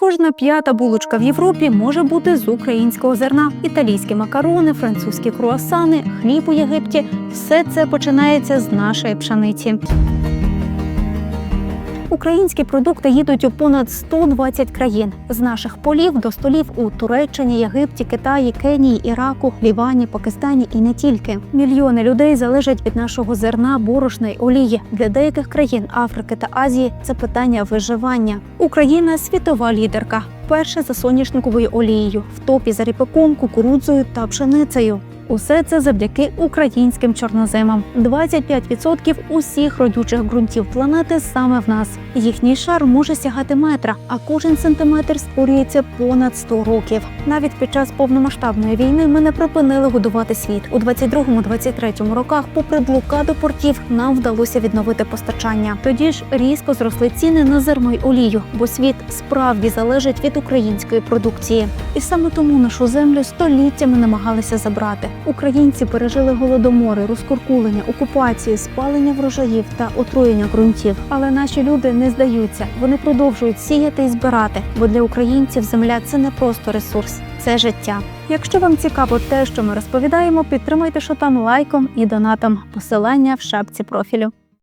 Кожна п'ята булочка в Європі може бути з українського зерна. Італійські макарони, французькі круасани, хліб у Єгипті все це починається з нашої пшениці. Українські продукти їдуть у понад 120 країн з наших полів до столів у Туреччині, Єгипті, Китаї, Кенії, Іраку, Лівані, Пакистані і не тільки. Мільйони людей залежать від нашого зерна, борошна й олії. Для деяких країн Африки та Азії це питання виживання. Україна світова лідерка. Перша за соняшниковою олією, в топі за ріпаком, кукурудзою та пшеницею. Усе це завдяки українським чорноземам. 25% усіх родючих ґрунтів планети саме в нас. Їхній шар може сягати метра, а кожен сантиметр створюється понад 100 років. Навіть під час повномасштабної війни ми не припинили годувати світ. У 22-23 роках, попри блокаду портів, нам вдалося відновити постачання. Тоді ж різко зросли ціни на зерно й олію, бо світ справді залежить від української продукції. І саме тому нашу землю століттями намагалися забрати. Українці пережили голодомори, розкуркулення, окупації, спалення врожаїв та отруєння ґрунтів. Але наші люди не здаються. Вони продовжують сіяти і збирати, бо для українців земля це не просто ресурс, це життя. Якщо вам цікаво те, що ми розповідаємо, підтримайте шотан лайком і донатом. Посилання в шапці профілю.